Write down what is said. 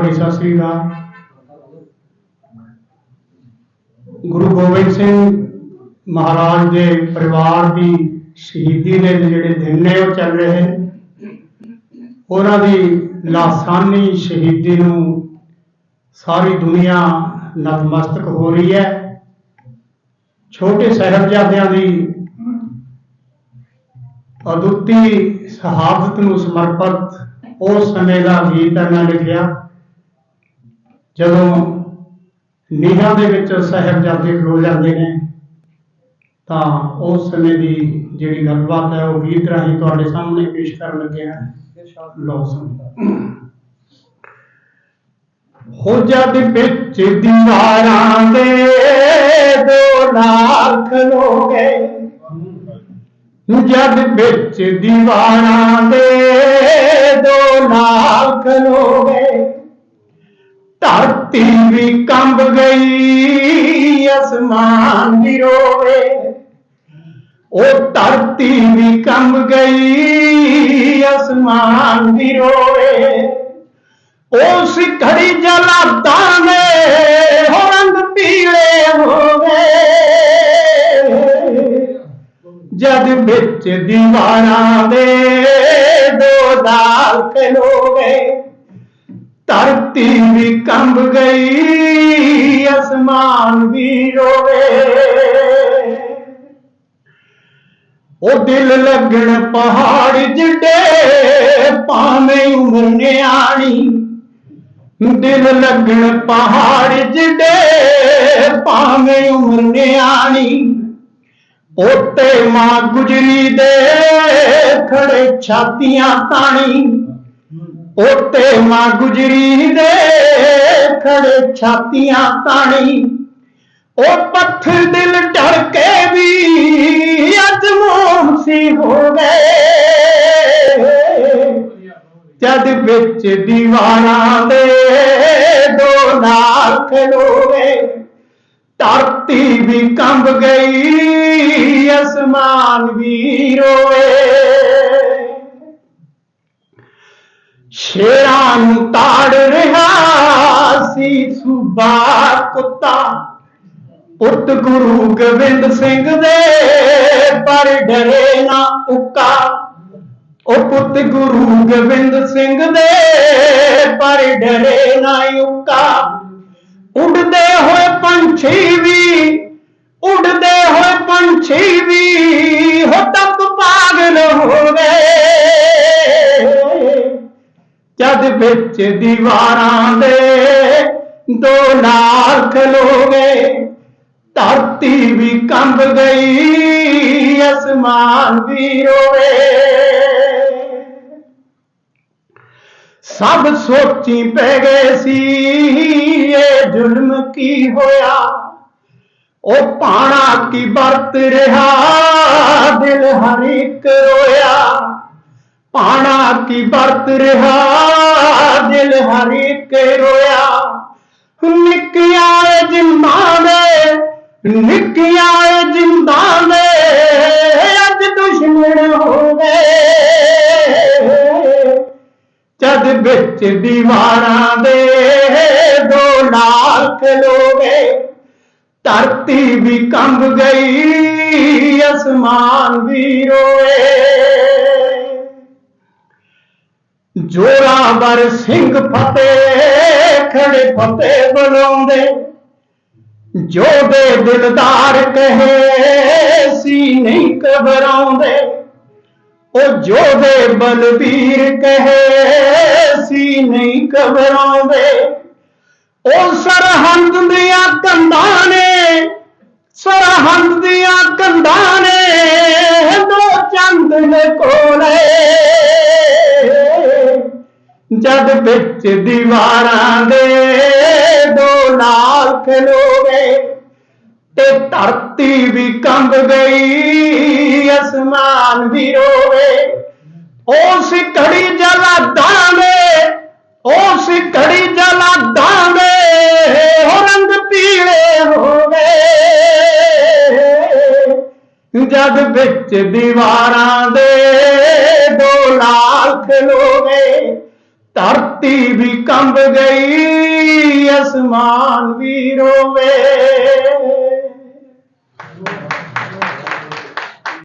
ਸਤਿ ਸ੍ਰੀ ਅਕਾਲ ਗੁਰੂ ਗੋਬਿੰਦ ਸਿੰਘ ਮਹਾਰਾਜ ਦੇ ਪਰਿਵਾਰ ਦੀ ਸ਼ਹੀਦੀ ਦੇ ਜਿਹੜੇ ਦਿਨ ਨੇ, ਉਹ ਚੱਲ ਰਹੇ। ਉਹਨਾਂ ਦੀ ਲਾਸਾਨੀ ਸ਼ਹੀਦੀ ਨੂੰ ਸਾਰੀ ਦੁਨੀਆ ਨਤਮਸਤਕ ਹੋ ਰਹੀ ਹੈ। ਛੋਟੇ ਸਾਹਿਬਜ਼ਾਦਿਆਂ ਦੀ ਅਦੁੱਤੀ ਸ਼ਹਾਦਤ ਨੂੰ ਸਮਰਪਿਤ ਉਸ ਸਮੇਂ ਦਾ ਗੀਤ ਇਹਨਾਂ ਲਿਖਿਆ। ਜਦੋਂ ਨੀਹਾਂ ਦੇ ਵਿੱਚ ਸਾਹਿਬਜ਼ਾਦੇ ਖਲੋ ਜਾਂਦੇ ਨੇ, ਤਾਂ ਉਸ ਸਮੇਂ ਦੀ ਜਿਹੜੀ ਗੱਲਬਾਤ ਹੈ, ਉਹ ਗੀਤ ਰਾਹੀਂ ਤੁਹਾਡੇ ਸਾਹਮਣੇ ਪੇਸ਼ ਕਰਨ ਲੱਗੇ ਹਾਂ। ਲਓ ਸੁਣੋ ਹੋ ਜਦ ਵਿੱਚ ਦੀਵਾਰਾਂ ਦੇ ਦੋ ਲੱਖ ਲੋਗੇ ਜਦ ਵਿੱਚ ਦੀਵਾਰਾਂ ਦੇ ਦੋ ਲੱਖ ਲੋਗੇ ਧਰਤੀ ਵੀ ਕੰਬ ਗਈ, ਅਸਮਾਨ ਵੀ ਰੋਵੇ। ਉਹ ਧਰਤੀ ਵੀ ਕੰਬ ਗਈ, ਅਸਮਾਨ ਵੀ ਰੋਵੇ। ਉਸ ਘੜੀ ਜਲਾਦਾਂ ਦੇ ਹੋ ਰੰਗ ਪੀਲੇ ਹੋਵੇ। ਜਦ ਵਿੱਚ ਦੀਵਾਰਾਂ ਦੇ ਦੋ ਦਾਲ ਖਲੋਵੇ। ਧਰਤੀ ਵੀ ਕੰਬ ਗਈ, ਅਸਮਾਨ ਵੀ ਰੋਵੇ। ਉਹ ਦਿਲ ਲੱਗਣ ਪਹਾੜ ਜਿੱਡੇ, ਭਾਵੇਂ ਉਮਰ ਨਿਆਣੀ। ਦਿਲ ਲੱਗਣ ਪਹਾੜ ਜਿੱਡੇ, ਭਾਵੇਂ ਉਮਰ ਨਿਆਣੀ। ਉੱਤੇ ਮਾਂ ਗੁਜਰੀ ਦੇ ਖੜੇ ਛਾਤੀਆਂ ਤਾਣੀ। ਉੱਤੇ ਮਾਂ ਗੁਜਰੀ ਦੇ ਖੜੇ ਛਾਤੀਆਂ ਤਾਣੀ। ਉਹ ਪੱਥਰ ਦਿਲ ਡਰ ਕੇ ਵੀ ਅੱਜ ਮੋਹਸੀ ਹੋ ਗਏ। ਜਦ ਵਿੱਚ ਦੀਵਾਰਾਂ ਦੇ ਦੋ ਨਾਲ ਖਲੋਵੇ, ਧਰਤੀ ਵੀ ਕੰਬ ਗਈ, ਅਸਮਾਨ ਵੀ ਰੋਵੇ। ਸ਼ੇਰਾਂ ਨੂੰ ਤਾੜ ਰਿਹਾ ਸੀ ਸੂਬਾ ਕੁੱਤਾ। ਪੁੱਤ ਗੁਰੂ ਗੋਬਿੰਦ ਸਿੰਘ ਦੇ ਪਰ ਡਰੇ ਨਾ ਉੱਕਾ। ਉਹ ਪੁੱਤ ਗੁਰੂ ਗੋਬਿੰਦ ਸਿੰਘ ਦੇ ਪਰ ਡਰੇ ਨਾ ਉੱਕਾ। ਉੱਡਦੇ ਹੋਏ ਪੰਛੀ ਵੀ, ਉੱਡਦੇ ਹੋਏ ਪੰਛੀ ਵੀ, ਹੋ ਤੱਕ ਜਦ ਵਿੱਚ ਦੀਵਾਰਾਂ ਦੇ ਦੋ ਲੱਖ ਖਲੋਗੇ ਧਰਤੀ ਵੀ ਕੰਬ ਗਈ, ਅਸਮਾਨ ਵੀ ਰੋਵੇ। ਸਭ ਸੋਚੀ ਪੈ ਗਏ ਸੀ, ਇਹ ਜ਼ੁਲਮ ਕੀ ਹੋਇਆ? ਉਹ ਪਾਣਾ ਕੀ ਵਰਤ ਰਿਹਾ? ਦਿਲ ਹਰ ਇੱਕ ਰੋਇਆ। ਪਾਣਾ ਕੀ ਵਰਤ ਰਿਹਾ, ਦਿਲ ਹਰੀ ਇੱਕ ਰੋਇਆ। ਨਿੱਕੀਆਂ ਜਿੰਦਾਂ ਦੇ ਨਿੱਕੀਆਂ ਜਿੰਦਾਂ ਦੇ ਅੱਜ ਦੁਸ਼ਮਣ ਹੋ ਗਏ। ਜਦ ਵਿੱਚ ਦੀਵਾਰਾਂ ਦੇ ਦੋ ਲੱਖ ਲੋਗੇ ਧਰਤੀ ਵੀ ਕੰਬ ਗਈ, ਅਸਮਾਨ ਵੀ ਰੋਏ। ਜੋਰਾਵਰ ਸਿੰਘ ਫਤਿਹ ਖੜੇ ਫਤਿਹ ਬੁਲਾਉਂਦੇ ਜੋਦੇ ਦਿਲਦਾਰ ਕਹੇ ਸੀ ਨਹੀਂ ਘਬਰਾਉਂਦੇ। ਉਹ ਜੋ ਬਲਬੀਰ ਕਹੇ ਸੀ ਨਹੀਂ ਘਬਰਾਉਂਦੇ। ਉਹ ਸਰਹੰਦ ਦੀਆਂ ਕੰਧਾਂ ਨੇ, ਸਰਹੰਦ ਦੀਆਂ ਕੰਧਾਂ ਨੇ, ਦੋ ਚੰਦ ਨੇ ਕੋਲੇ। ਜਦ ਵਿੱਚ ਦੀਵਾਰਾਂ ਦੇ ਦੋ ਲਾਲ ਖਲੋਵੇ ਤੇ ਧਰਤੀ ਵੀ ਕੰਬ ਗਈ, ਅਸਮਾਨ ਵੀ ਰੋਵੇ। ਉਸ ਘੜੀ ਜਲਾਦਾਂ ਦੇ ਉਸ ਘੜੀ ਜਲਾਦਾਂ ਦੇ ਹੋ ਰੰਗ ਪੀਲੇ ਹੋ ਗਏ ਜਦ ਵਿੱਚ ਦੀਵਾਰਾਂ ਦੇ ਦੋ ਲਾਲ ਖਲੋਵੇ ਧਰਤੀ ਵੀ ਕੰਬ ਗਈ ਅਸਮਾਨ ਵੀ ਰੋਵੇ।